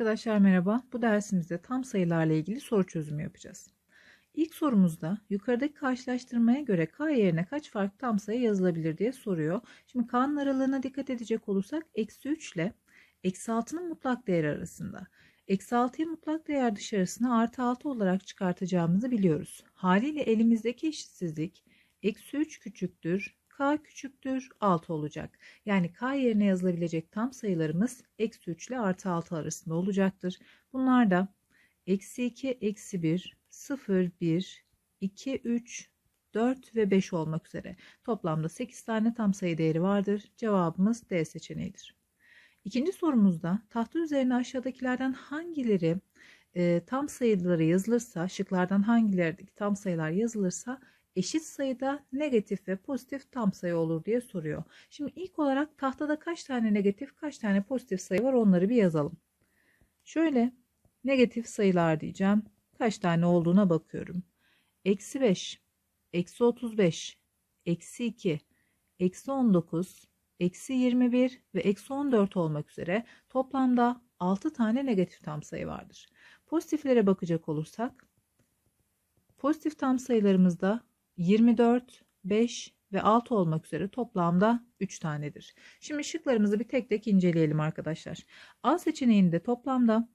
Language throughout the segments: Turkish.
Arkadaşlar merhaba. Bu dersimizde tam sayılarla ilgili soru çözümü yapacağız. İlk sorumuzda yukarıdaki karşılaştırmaya göre k yerine kaç farklı tam sayı yazılabilir diye soruyor. Şimdi k'nın aralığına dikkat edecek olursak eksi 3 ile eksi 6'nın mutlak değeri arasında. Eksi 6'yı mutlak değer dışarısına artı 6 olarak çıkartacağımızı biliyoruz. Haliyle elimizdeki eşitsizlik eksi 3 küçüktür k küçüktür 6 olacak. Yani k yerine yazılabilecek tam sayılarımız eksi 3 ile artı 6 arasında olacaktır. Bunlar da eksi 2, eksi 1, 0, 1, 2, 3, 4 ve 5 olmak üzere. Toplamda 8 tane tam sayı değeri vardır. Cevabımız D seçeneğidir. İkinci sorumuzda tahta üzerine aşağıdakilerden hangileri e, tam sayıları yazılırsa, şıklardan hangileri tam sayılar yazılırsa eşit sayıda negatif ve pozitif tam sayı olur diye soruyor. Şimdi ilk olarak tahtada kaç tane negatif kaç tane pozitif sayı var onları bir yazalım. Şöyle negatif sayılar diyeceğim. Kaç tane olduğuna bakıyorum. Eksi 5, eksi 35, eksi 2, eksi 19, eksi 21 ve eksi 14 olmak üzere toplamda 6 tane negatif tam sayı vardır. Pozitiflere bakacak olursak pozitif tam sayılarımızda 24, 5 ve 6 olmak üzere toplamda 3 tanedir. Şimdi şıklarımızı bir tek tek inceleyelim arkadaşlar. A seçeneğinde toplamda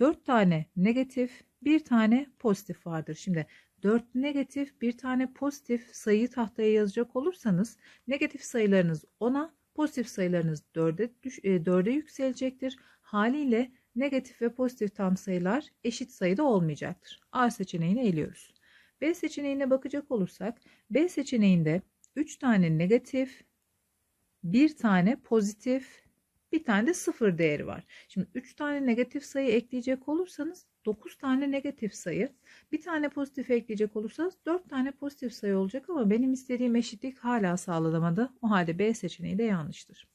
4 tane negatif, 1 tane pozitif vardır. Şimdi 4 negatif, 1 tane pozitif sayıyı tahtaya yazacak olursanız negatif sayılarınız 10'a, pozitif sayılarınız 4'e 4'e yükselecektir. Haliyle negatif ve pozitif tam sayılar eşit sayıda olmayacaktır. A seçeneğini eliyoruz. B seçeneğine bakacak olursak B seçeneğinde 3 tane negatif, 1 tane pozitif, bir tane de sıfır değeri var. Şimdi 3 tane negatif sayı ekleyecek olursanız 9 tane negatif sayı, bir tane pozitif ekleyecek olursanız 4 tane pozitif sayı olacak ama benim istediğim eşitlik hala sağlanamadı. O halde B seçeneği de yanlıştır.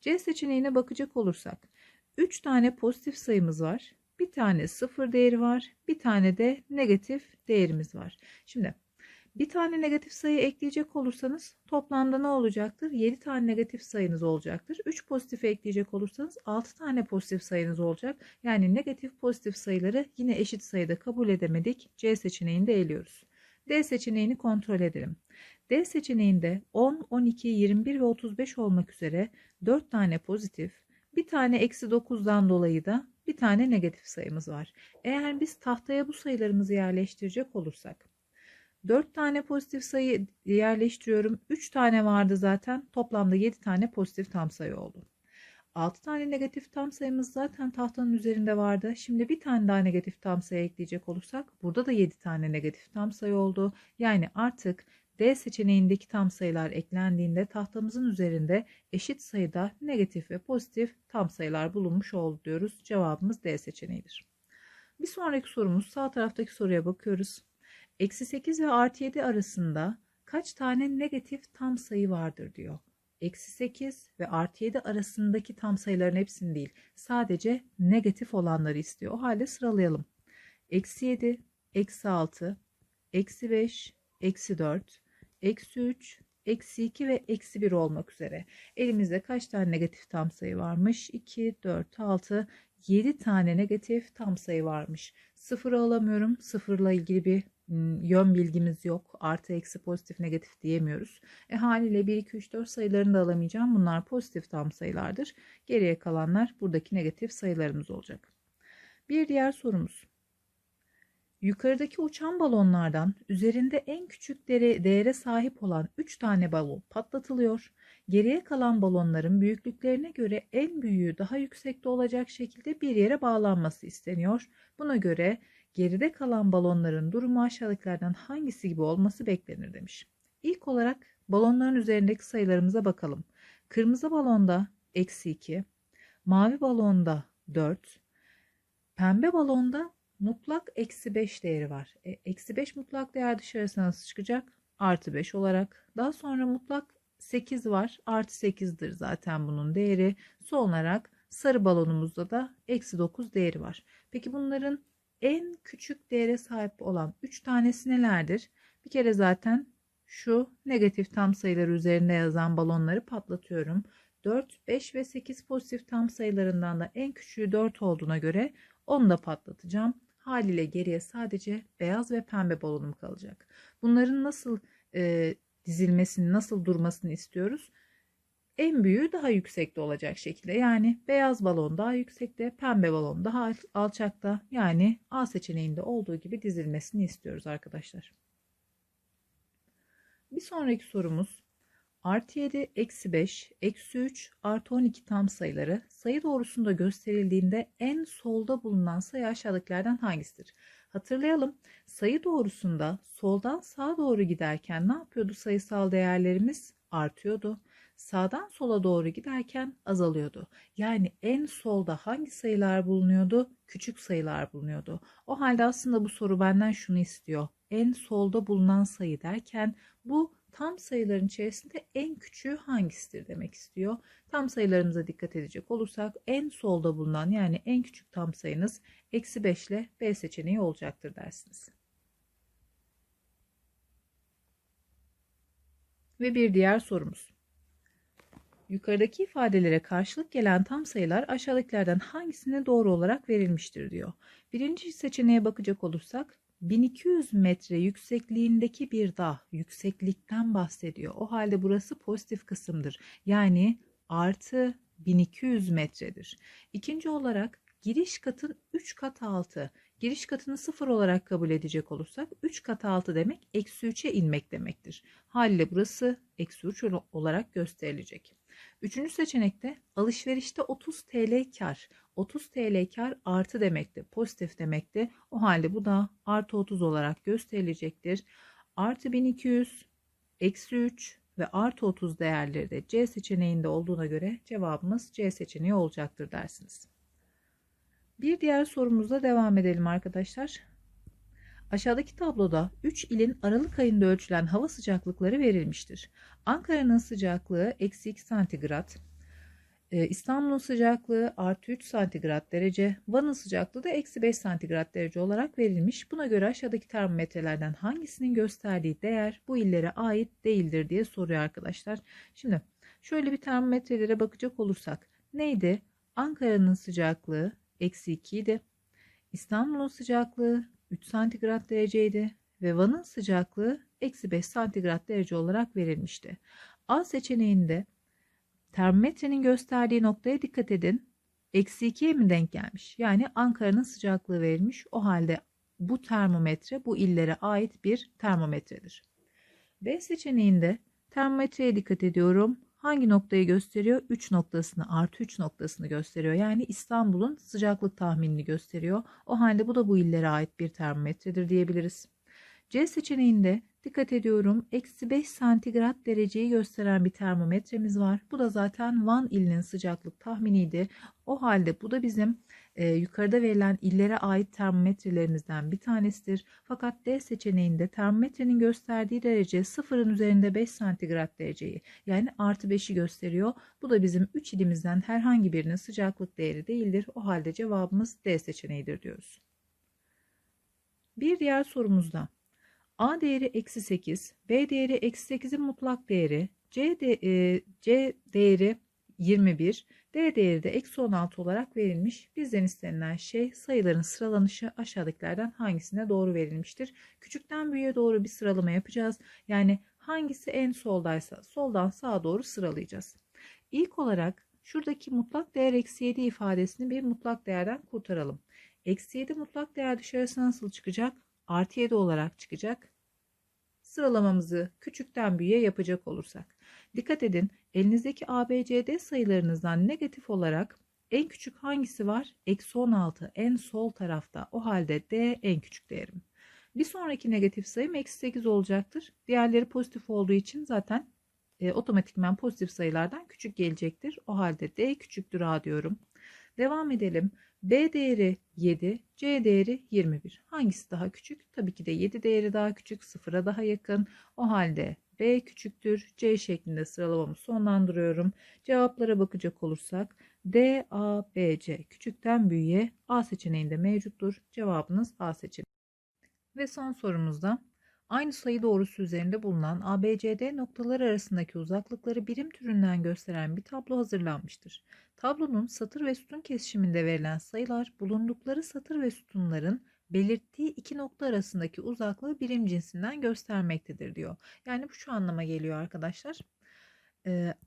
C seçeneğine bakacak olursak 3 tane pozitif sayımız var. Bir tane sıfır değeri var. Bir tane de negatif değerimiz var. Şimdi bir tane negatif sayı ekleyecek olursanız toplamda ne olacaktır? 7 tane negatif sayınız olacaktır. 3 pozitif ekleyecek olursanız 6 tane pozitif sayınız olacak. Yani negatif pozitif sayıları yine eşit sayıda kabul edemedik. C seçeneğini de eliyoruz. D seçeneğini kontrol edelim. D seçeneğinde 10, 12, 21 ve 35 olmak üzere 4 tane pozitif, bir tane eksi 9'dan dolayı da bir tane negatif sayımız var. Eğer biz tahtaya bu sayılarımızı yerleştirecek olursak 4 tane pozitif sayı yerleştiriyorum. 3 tane vardı zaten. Toplamda 7 tane pozitif tam sayı oldu. 6 tane negatif tam sayımız zaten tahtanın üzerinde vardı. Şimdi bir tane daha negatif tam sayı ekleyecek olursak burada da 7 tane negatif tam sayı oldu. Yani artık D seçeneğindeki tam sayılar eklendiğinde tahtamızın üzerinde eşit sayıda negatif ve pozitif tam sayılar bulunmuş oldu diyoruz. Cevabımız D seçeneğidir. Bir sonraki sorumuz sağ taraftaki soruya bakıyoruz. Eksi 8 ve artı 7 arasında kaç tane negatif tam sayı vardır diyor. Eksi 8 ve artı 7 arasındaki tam sayıların hepsini değil sadece negatif olanları istiyor. O halde sıralayalım. Eksi 7, eksi 6, eksi 5, eksi 4, eksi 3, eksi 2 ve eksi 1 olmak üzere. Elimizde kaç tane negatif tam sayı varmış? 2, 4, 6, 7 tane negatif tam sayı varmış. Sıfırı alamıyorum. Sıfırla ilgili bir yön bilgimiz yok. Artı, eksi, pozitif, negatif diyemiyoruz. E haliyle 1, 2, 3, 4 sayılarını da alamayacağım. Bunlar pozitif tam sayılardır. Geriye kalanlar buradaki negatif sayılarımız olacak. Bir diğer sorumuz. Yukarıdaki uçan balonlardan üzerinde en küçük değere sahip olan 3 tane balon patlatılıyor. Geriye kalan balonların büyüklüklerine göre en büyüğü daha yüksekte olacak şekilde bir yere bağlanması isteniyor. Buna göre geride kalan balonların durumu aşağıdakilerden hangisi gibi olması beklenir demiş. İlk olarak balonların üzerindeki sayılarımıza bakalım. Kırmızı balonda eksi 2, mavi balonda 4, pembe balonda mutlak eksi 5 değeri var. E, eksi 5 mutlak değer dışarısına nasıl çıkacak? Artı 5 olarak. Daha sonra mutlak 8 var. Artı 8'dir zaten bunun değeri. Son olarak sarı balonumuzda da eksi 9 değeri var. Peki bunların en küçük değere sahip olan 3 tanesi nelerdir? Bir kere zaten şu negatif tam sayılar üzerinde yazan balonları patlatıyorum. 4, 5 ve 8 pozitif tam sayılarından da en küçüğü 4 olduğuna göre onu da patlatacağım. Haliyle geriye sadece beyaz ve pembe balonum kalacak. Bunların nasıl e, dizilmesini, nasıl durmasını istiyoruz? En büyüğü daha yüksekte olacak şekilde. Yani beyaz balon daha yüksekte, pembe balon daha alçakta. Yani A seçeneğinde olduğu gibi dizilmesini istiyoruz arkadaşlar. Bir sonraki sorumuz artı 7, eksi 5, eksi 3, artı 12 tam sayıları sayı doğrusunda gösterildiğinde en solda bulunan sayı aşağıdakilerden hangisidir? Hatırlayalım sayı doğrusunda soldan sağa doğru giderken ne yapıyordu sayısal değerlerimiz? Artıyordu. Sağdan sola doğru giderken azalıyordu. Yani en solda hangi sayılar bulunuyordu? Küçük sayılar bulunuyordu. O halde aslında bu soru benden şunu istiyor. En solda bulunan sayı derken bu tam sayıların içerisinde en küçüğü hangisidir demek istiyor. Tam sayılarımıza dikkat edecek olursak en solda bulunan yani en küçük tam sayınız eksi 5 ile B seçeneği olacaktır dersiniz. Ve bir diğer sorumuz. Yukarıdaki ifadelere karşılık gelen tam sayılar aşağıdakilerden hangisine doğru olarak verilmiştir diyor. Birinci seçeneğe bakacak olursak 1200 metre yüksekliğindeki bir dağ yükseklikten bahsediyor. O halde burası pozitif kısımdır. Yani artı 1200 metredir. İkinci olarak giriş katın 3 kat altı. Giriş katını 0 olarak kabul edecek olursak 3 kat altı demek eksi 3'e inmek demektir. Haliyle burası eksi 3 olarak gösterilecek. Üçüncü seçenekte alışverişte 30 TL kar. 30 TL kar artı demekti. Pozitif demekti. O halde bu da artı 30 olarak gösterilecektir. Artı 1200, eksi 3 ve artı 30 değerleri de C seçeneğinde olduğuna göre cevabımız C seçeneği olacaktır dersiniz. Bir diğer sorumuzla devam edelim arkadaşlar. Aşağıdaki tabloda 3 ilin Aralık ayında ölçülen hava sıcaklıkları verilmiştir. Ankara'nın sıcaklığı eksi 2 santigrat, e, İstanbul'un sıcaklığı artı 3 santigrat derece, Van'ın sıcaklığı da eksi 5 santigrat derece olarak verilmiş. Buna göre aşağıdaki termometrelerden hangisinin gösterdiği değer bu illere ait değildir diye soruyor arkadaşlar. Şimdi şöyle bir termometrelere bakacak olursak neydi? Ankara'nın sıcaklığı eksi 2 idi. İstanbul'un sıcaklığı 3 santigrat dereceydi ve Van'ın sıcaklığı eksi 5 santigrat derece olarak verilmişti. A seçeneğinde termometrenin gösterdiği noktaya dikkat edin. Eksi 2'ye mi denk gelmiş? Yani Ankara'nın sıcaklığı verilmiş. O halde bu termometre bu illere ait bir termometredir. B seçeneğinde termometreye dikkat ediyorum hangi noktayı gösteriyor? 3 noktasını artı 3 noktasını gösteriyor. Yani İstanbul'un sıcaklık tahminini gösteriyor. O halde bu da bu illere ait bir termometredir diyebiliriz. C seçeneğinde dikkat ediyorum eksi 5 santigrat dereceyi gösteren bir termometremiz var. Bu da zaten Van ilinin sıcaklık tahminiydi. O halde bu da bizim e, yukarıda verilen illere ait termometrelerimizden bir tanesidir. Fakat D seçeneğinde termometrenin gösterdiği derece sıfırın üzerinde 5 santigrat dereceyi yani artı 5'i gösteriyor. Bu da bizim 3 ilimizden herhangi birinin sıcaklık değeri değildir. O halde cevabımız D seçeneğidir diyoruz. Bir diğer sorumuzda A değeri eksi 8, B değeri eksi 8'in mutlak değeri, C, de, e, C değeri 21, D değeri de eksi 16 olarak verilmiş. Bizden istenilen şey sayıların sıralanışı aşağıdakilerden hangisine doğru verilmiştir? Küçükten büyüğe doğru bir sıralama yapacağız. Yani hangisi en soldaysa soldan sağa doğru sıralayacağız. İlk olarak şuradaki mutlak değer eksi 7 ifadesini bir mutlak değerden kurtaralım. Eksi 7 mutlak değer dışarısına nasıl çıkacak? Artı 7 olarak çıkacak. Sıralamamızı küçükten büyüğe yapacak olursak. Dikkat edin elinizdeki ABCD sayılarınızdan negatif olarak en küçük hangisi var? Eksi 16 en sol tarafta. O halde D en küçük değerim. Bir sonraki negatif sayım eksi 8 olacaktır. Diğerleri pozitif olduğu için zaten e, otomatikman pozitif sayılardan küçük gelecektir. O halde D küçüktür A diyorum. Devam edelim. B değeri 7, C değeri 21. Hangisi daha küçük? Tabii ki de 7 değeri daha küçük, 0'a daha yakın. O halde B küçüktür. C şeklinde sıralamamı sonlandırıyorum. Cevaplara bakacak olursak D, A, B, C küçükten büyüğe A seçeneğinde mevcuttur. Cevabınız A seçeneği. Ve son sorumuzda Aynı sayı doğrusu üzerinde bulunan ABCD noktaları arasındaki uzaklıkları birim türünden gösteren bir tablo hazırlanmıştır. Tablonun satır ve sütun kesişiminde verilen sayılar bulundukları satır ve sütunların belirttiği iki nokta arasındaki uzaklığı birim cinsinden göstermektedir diyor. Yani bu şu anlama geliyor arkadaşlar.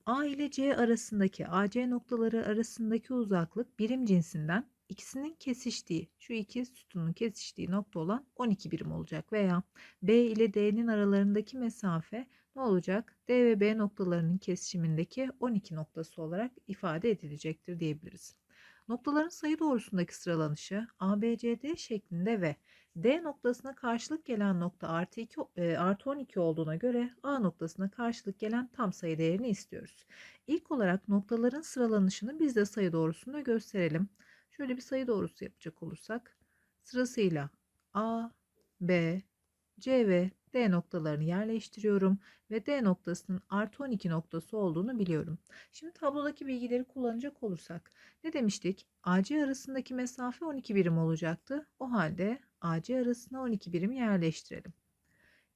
A ile C arasındaki AC noktaları arasındaki uzaklık birim cinsinden ikisinin kesiştiği şu iki sütunun kesiştiği nokta olan 12 birim olacak veya B ile D'nin aralarındaki mesafe ne olacak? D ve B noktalarının kesişimindeki 12 noktası olarak ifade edilecektir diyebiliriz. Noktaların sayı doğrusundaki sıralanışı ABCD şeklinde ve D noktasına karşılık gelen nokta artı, 2, e, artı 12 olduğuna göre A noktasına karşılık gelen tam sayı değerini istiyoruz. İlk olarak noktaların sıralanışını biz de sayı doğrusunda gösterelim. Şöyle bir sayı doğrusu yapacak olursak sırasıyla A, B, C ve D noktalarını yerleştiriyorum ve D noktasının artı 12 noktası olduğunu biliyorum. Şimdi tablodaki bilgileri kullanacak olursak ne demiştik? AC arasındaki mesafe 12 birim olacaktı. O halde AC arasına 12 birim yerleştirelim.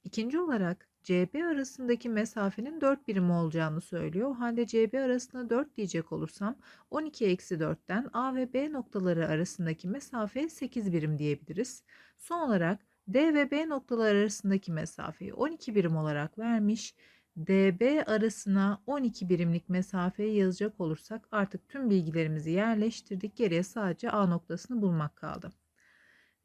İkinci olarak CB arasındaki mesafenin 4 birim olacağını söylüyor. O halde CB arasına 4 diyecek olursam 12 eksi 4'ten A ve B noktaları arasındaki mesafe 8 birim diyebiliriz. Son olarak D ve B noktaları arasındaki mesafeyi 12 birim olarak vermiş. DB arasına 12 birimlik mesafeyi yazacak olursak artık tüm bilgilerimizi yerleştirdik. Geriye sadece A noktasını bulmak kaldı.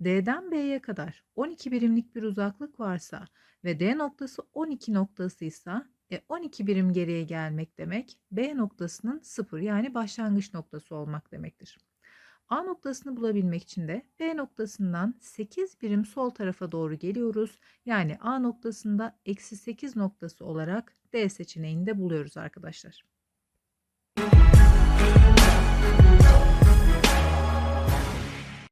D'den B'ye kadar 12 birimlik bir uzaklık varsa ve D noktası 12 noktasıysa e 12 birim geriye gelmek demek B noktasının 0 yani başlangıç noktası olmak demektir. A noktasını bulabilmek için de B noktasından 8 birim sol tarafa doğru geliyoruz. Yani A noktasında eksi 8 noktası olarak D seçeneğini de buluyoruz arkadaşlar.